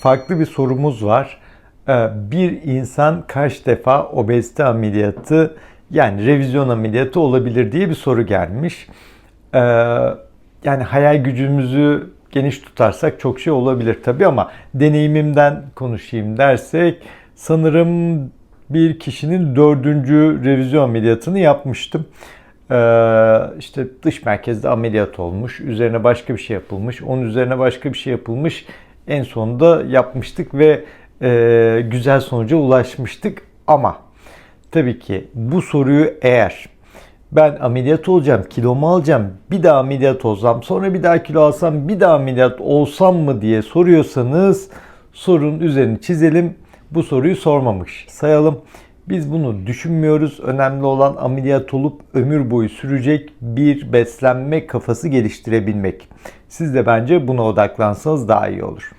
farklı bir sorumuz var. Ee, Bir insan kaç defa obezite ameliyatı yani revizyon ameliyatı olabilir diye bir soru gelmiş. Ee, Yani hayal gücümüzü geniş tutarsak çok şey olabilir tabii ama deneyimimden konuşayım dersek sanırım bir kişinin dördüncü revizyon ameliyatını yapmıştım. Ee, işte dış merkezde ameliyat olmuş, üzerine başka bir şey yapılmış, onun üzerine başka bir şey yapılmış. En sonunda yapmıştık ve e, güzel sonuca ulaşmıştık. Ama tabii ki bu soruyu eğer ben ameliyat olacağım, kilomu alacağım, bir daha ameliyat olsam, sonra bir daha kilo alsam, bir daha ameliyat olsam mı diye soruyorsanız sorunun üzerini çizelim. Bu soruyu sormamış sayalım. Biz bunu düşünmüyoruz. Önemli olan ameliyat olup ömür boyu sürecek bir beslenme kafası geliştirebilmek. Siz de bence buna odaklansanız daha iyi olur.